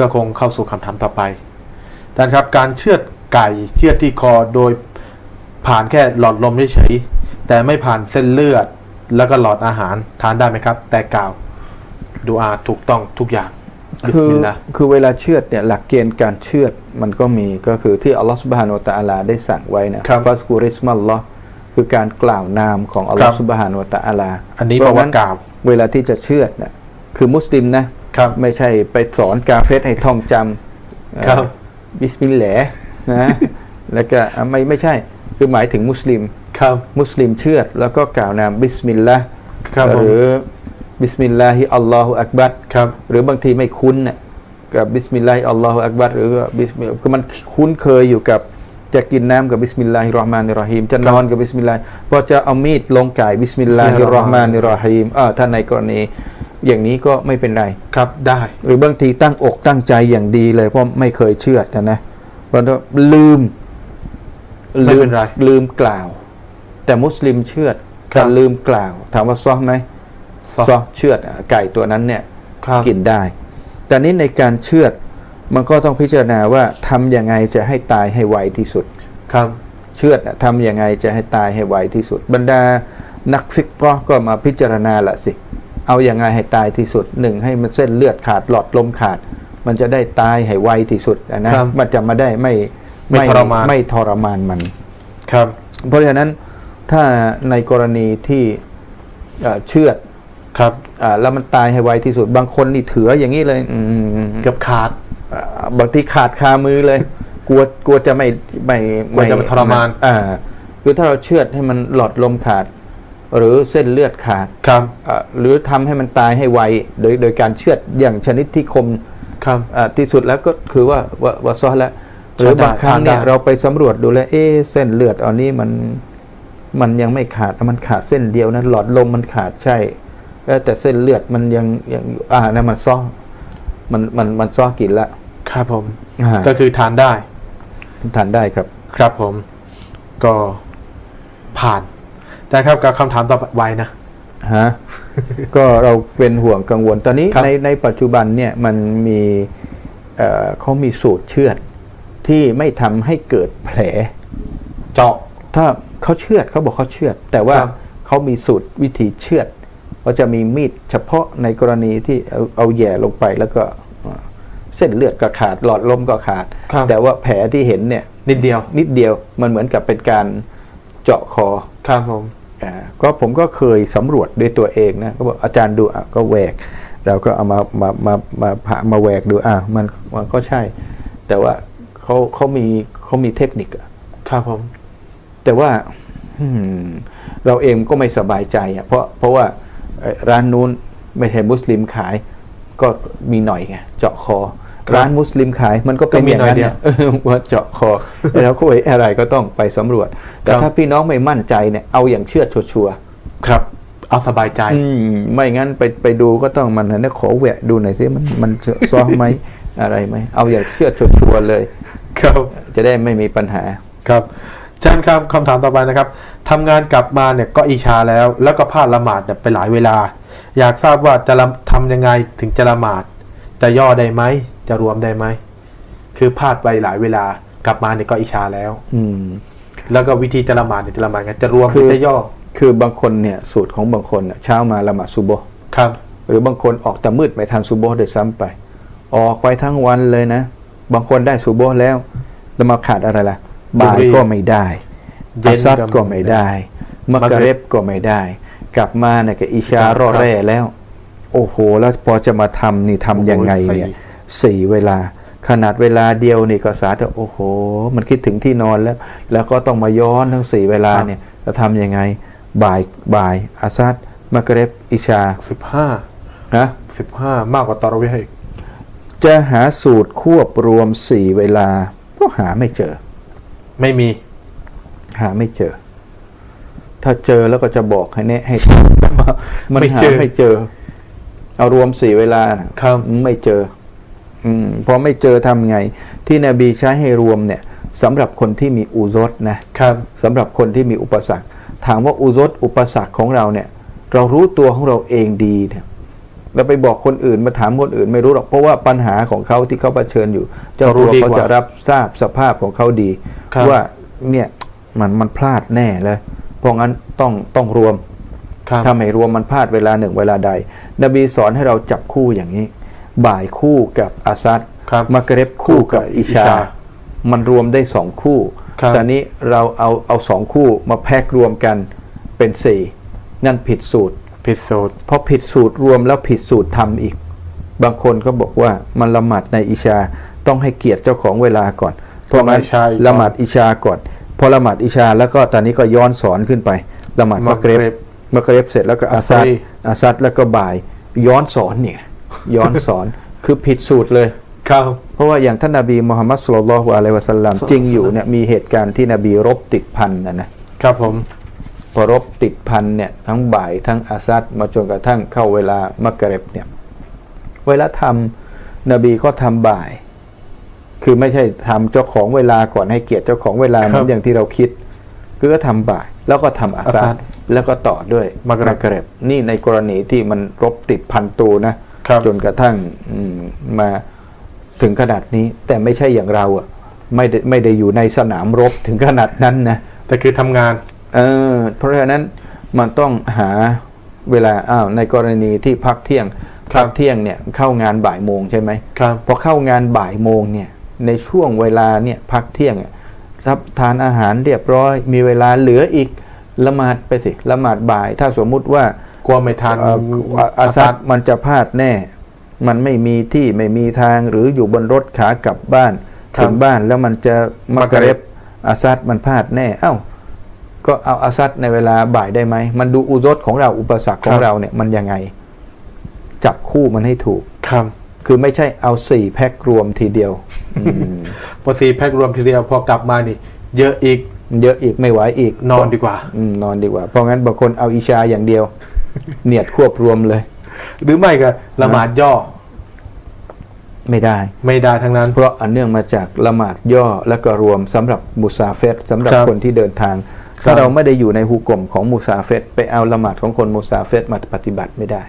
ก็คงเข้าสู่คำถามต่อไปท่านครับการเชือดไก่เชือดที่คอโดยผ่านแค่หลอดลมเฉยๆแต่ไม่ผ่านเส้นเลือด แล้วก็หลอดอาหารทานได้ไหมครับ แต่กล่าวดูอาถูกต้องทุกอย่างบิสคือมิลลาห์คือเวลาเชือดเนี่ยหลักเกณฑ์การเชือดมันก็มีก็คือที่อัลลอฮฺสุบฮานาอัลตะอาลาได้สั่งไว้นะครับฟัสกูริสมัลลอฮ์คือการกล่าวนามของอัลลอครัฮฺบสุบฮานาอัลตะอาลา อันนี้เพบอกราะว่างั้นกล่าว เวลาที่จะเชือดเนี่ยคือมุสลิมนะ ครับไม่ใช่ไปสอนกาเฟสให้ท่องจำเอ่อครับบิสมิลลาห์นะแล้วก็อะไม่ไม่ใช่คือหมายถึงมุสลิมครับมุสลิมเชือดแล้วก็กล่าวนามบิสมิลลาห์ครับผมหรือบิสมิลลาฮิอัลลอฮุอักบัรครับหรือบางทีไม่คุ้นน่ะกับบิสมิลลาฮิอัลลอฮุอักบัรหรือว่าบิสมิลลาห์ก็มันคุ้นเคยอยู่กับจะกินน้ำกับบิสมิลลาฮิรเราะห์มานิรเราะฮีมจะนอนกับบิสมิลลาห์พอจะเอามีดลงไก่บิสมิลลาฮิรเราะห์มานิรเราะฮีมอ่าถ้าในกรณี อย่างนี้ก็ไม่เป็นไรครับได้ หรือบางทีตั้งอกตั้งใจอย่างดีเลยเพราะไม่เคยเชื่อดนะนะเพราะว่าลืมไม่ลืเป็มนไรลืมกล่าว แต่มุสลิมเชื่อดครัแต่บลืมกล่าว ถามว่าซอไหมซอซอเชื่อดอะไก่ตัวนั้นเนี่ยครับกินได้ แต่นี้ในการเชื่อดมันก็ต้องพิจารณาว่าทำยังไงจะให้ตายให้ไวที่สุดครับเชื่อดน่ะทำยังไงจะให้ตายให้ไวที่สุด บรรดานักฟิกก็ก็มาพิจารณาละสิ เอาอย่างไงให้ตายที่สุดหนึ่งให้มันเส้นเลือดขาดหลอดลมขาด มันจะได้ตายให้ไวที่สุดนะนะครับมันจะมาได้ไม่ไม่ทรมานไม่ทรมานมันครับ เพราะฉะนั้นถ้าในกรณีที่เอ่อเชือดครับอ่าแล้วมันตายให้ไวที่สุด บางคนนี่เถืออย่างนี้เลยอืมเกือบขาดอ่าบางทีขาดคามือเลย กลัวกลัวจะไม่ไม่กลัวจะมันทรมานอ่าคือถ้าเราเชือดให้มันหลอดลมขาด หรือเส้นเลือดขาดครับอ่าหรือทำให้มันตายให้ไวโดยโดยการเชือดอย่างชนิดที่คมครับอ่าที่สุดแล้วก็คือว่าว่าว่าซอแล้วหรือบางครั้งเนี่ยทานได้เราไปสำรวจดูแล้วเอ๊ะเส้นเลือดอันนี้มันมันยังไม่ขาดมันขาดเส้นเดียวนะหลอดลมมันขาดใช่เออแต่เส้นเลือดมันยังยังอ่านั่นมันซ้อมันมันมันซ้อกินละครับผมอ่าก็คือทานได้ ทานได้ครับ ครับผม ก็ผ่าน แต่ครับกับคำถามต่อไปนะฮะก็เราเป็นห่วงกังวลตอนนี้ครับในในปัจจุบันเนี่ยมันมีเอ่อเขามีสูตรเชือดที่ไม่ทำให้เกิดแผล เจาะถ้าเขาเชือดเขาบอกเขาเชือด แต่ว่าครับเขามีสูตรวิธีเชือดเขาจะมีมีดเฉพาะในกรณีที่เอาเอาแหย่ลงไปแล้วก็เอ่อเส้นเลือดก็ขาดหลอดลมก็ขาดครับแต่ว่าแผลที่เห็นเนี่ยนิดเดียว นิดเดียวมันเหมือนกับเป็นการเจาะคอครับผมอ่า ก็ผมก็เคยสำรวจด้วยตัวเองนะก็บอกอาจารย์ดูอะก็แหวก เราก็เอามามามามาผ่ามาแหวกดูอะมันมันก็ใช่ แต่ว่าเขาเขามีเขามีเทคนิคอะครับผม แต่ว่าอืมเราเองก็ไม่สบายใจอะเพราะเพราะว่าเอ่อร้านนู้นไม่ใช่มุสลิมขาย ก็มีหน่อยไงเจาะคอค รับร้านมุสลิมขายมันก็เป็นก็มีอย่างนั้นหน่อยเดียวนะเออว่าเจาะคอแล้วก็ไว้อะไรก็ต้องไปสำรวจ แต่ครับถ้าพี่น้องไม่มั่นใจเนี่ยเอาอย่างเชื่อดชัวร์ๆครับเอาสบายใจอืมไม่งั้นไปไปดูก็ต้องมันนะขอแหวะดูหน่อยสิมันมันจะซ้อมไหมอะไรไหมเอาอย่างเชื่อชัวร์ๆเลย ครับ จะได้ไม่มีปัญหาครับอาจารย์ครับคำถามต่อไปนะครับทำงานกลับมาเนี่ยก็อิชาแล้ว แล้วก็พลาดละหมาดเนี่ยไปหลายเวลา อยากทราบว่าจะละทำยังไงถึงจะละหมาดจะย่อได้ไหม จะรวมได้ไหม คือพลาดไปหลายเวลากลับมาเนี่ยก็อิชาแล้ว อืม แล้วก็วิธีจะละหมาดเนี่ยจะละหมาดไงจะรวมหคืรืออจะย่อ คือบางคนเนี่ย สูตรของบางคนน่ะเช้ามาละหมาดซุโบฮ์ครับ หรือบางคนออกแต่มืดไม่ทันซุโบฮ์ด้วยซ้ำไป ออกไปทั้งวันเลยนะ บางคนได้ซุโบฮ์แล้วแล้วมาขาดอะไรล่ะบ่ายก็ไม่ได้เย็อานซัดก็ไม่ได้มักมักกะริบเร็บก็ไม่ได้ กลับมาเนี่ยก็อิชาครับรอแร่แล้ว โอ้โห แล้วพอจะมาทำนี่ทำยังไงเนี่ย โอ้โหสี่เวลา ขนาดเวลาเดียวนี่ก็สาธุโอ้โห มันคิดถึงที่นอนแล้ว แล้วก็ต้องมาย้อนทั้งสี่เวลาเนี่ยจะทำยังไงบ่ายบ่ายอาซัดมักกะเร็บอิชาสิบห้านะสิบห้ามากกว่าตอรเวห์อีกจะหาสูตรควบรวมสี่เวลา ก็หาไม่เจอ ไม่มี หาไม่เจอ ถ้าเจอแล้วก็จะบอกให้แน่ให้ทำแต่ว่ามันไม่หาเจอไม่เจอ เอารวมสี่เวลาน่ะครับไม่เจอ อืมพอไม่เจอทำไง ที่นบีใช้ให้รวมเนี่ยสำหรับคนที่มีอุซดนะครับสำหรับคนที่มีอุปสรรค ถามว่าอุซดอุปสรรคของเราเนี่ย เรารู้ตัวของเราเองดีเนี่ยเราไปบอกคนอื่นมาถามคนอื่นไม่รู้หรอกเพราะว่าปัญหาของเขาที่เขาเผชิญอยู่เจ้าเขารู้ตัวดีเขากว่าจะรับทราบสภาพของเขาดีครับว่าเนี่ยมันมันพลาดแน่เลย เพราะงั้นต้องต้องรวมครับถ้าไม่รวมมันพลาดเวลาหนึ่งเวลาใด นบีสอนให้เราจับคู่อย่างนี้ บ่ายคู่กับอาซัดครับมักเร็บคู่กับอิชาอิชา มันรวมได้สองคู่ครับแต่นี้เราเอาเอาสองคู่มาแพ็กรวมกันเป็นสี่นั่นผิดสูตร ผิดสูตรเพราะผิดสูตรรวมแล้วผิดสูตรทำอีก บางคนก็บอกว่ามันละหมาดในอิชาต้องให้เกียรติเจ้าของเวลาก่อน เพราะงั้นอิชาอีกละหมาดอิชาก่อน พอละหมาดอิชาแล้วก็ตอนนี้ก็ย้อนสอนขึ้นไปละหมาดมักเร็บมักริบมักเร็บเสร็จแล้วก็อาซัดอัสรีอาซัดแล้วก็บ่ายย้อนสอนเนี่ย ย้อนสอนคือผิดสูตรเลยครับเพราะว่าอย่างท่านนบีมุฮัมมัดสุลลัลลอฮุอะลัยฮิวะสัลลัมศ็อลลัลลอฮุจริงอยู่เนี่ยมีเหตุการณ์ที่นบีรบติดพันนะนะครับผมพอรบติดพันเนี่ยทั้งบ่ายทั้งอาซัดมาจนกระทั่งเข้าเวลามักเร็บเนี่ยเวลาทำนบีก็ทำบ่าย คือไม่ใช่ทำเจ้าของเวลาก่อนให้เกียรติเจ้าของเวลาเหมือนอย่างที่เราคิดคือก็ทำบ่ายแล้วก็ทำอาซัอาซัดดแล้วก็ต่อด้วยมักริบกเร็บนี่ในกรณีที่มันรบติดพันตูนะครับ จนกระทั่งอืมมาถึงขนาดนี้ แต่ไม่ใช่อย่างเราอะไม่ได้ไม่ได้อยู่ในสนามรบถึงขนาดนั้นนะแต่คือทำงานเออเพราะฉะนั้นมันต้องหาเวลาอ้าวในกรณีที่พักเที่ยงครับพักเที่ยงเนี่ยเข้างานบ่ายโมงใช่ไหมครับพอเข้างานบ่ายโมงเนี่ยในช่วงเวลาเนี่ยพักเที่ยงอะรับทานอาหารเรียบร้อย มีเวลาเหลืออีกละหมาดไปสิละหมาดบ่าย ถ้าสมมุติว่าก ลัวไม่ทันเอ่ออาอาซัดมันจะพลาดแน่ มันไม่มีที่ไม่มีทางหรืออยู่บนรถขากลับบ้านครับถึงบ้านแล้วมันจะมักมักเร็เร็บบอาซัดมันพลาดแน่ เอ้า ก็เอาอาซัดในเวลาบ่ายได้ไหม มันดูอุรสของเราอุปสรรคของเราเนี่ยมันยังไง จับคู่มันให้ถูกครับคือไม่ใช่เอาสี่แพ็ครวมทีเดียวอืมพอซีแพ็กรวมทีเดียวพอกลับมานี่ เยอะอีก เยอะอีกไม่ไหวอีกนอนดีกว่า อืมนอนดีกว่า เพราะงั้นบางคนเอาอิชาอย่างเดียว เนียดควบรวมเลย หรือไม่ก็ละหมาดย่อ ไม่ได้ ไม่ได้ทั้งนั้น เพราะอันเนื่องมาจากละหมาดย่อและก็รวมสำหรับมุซาเฟตสำหรับครับคนที่เดินทางครับถ้าเราไม่ได้อยู่ในฮุกกลมของมุซาเฟตไปเอาละหมาดของคนมุซาเฟตมาปฏิบัติไม่ได้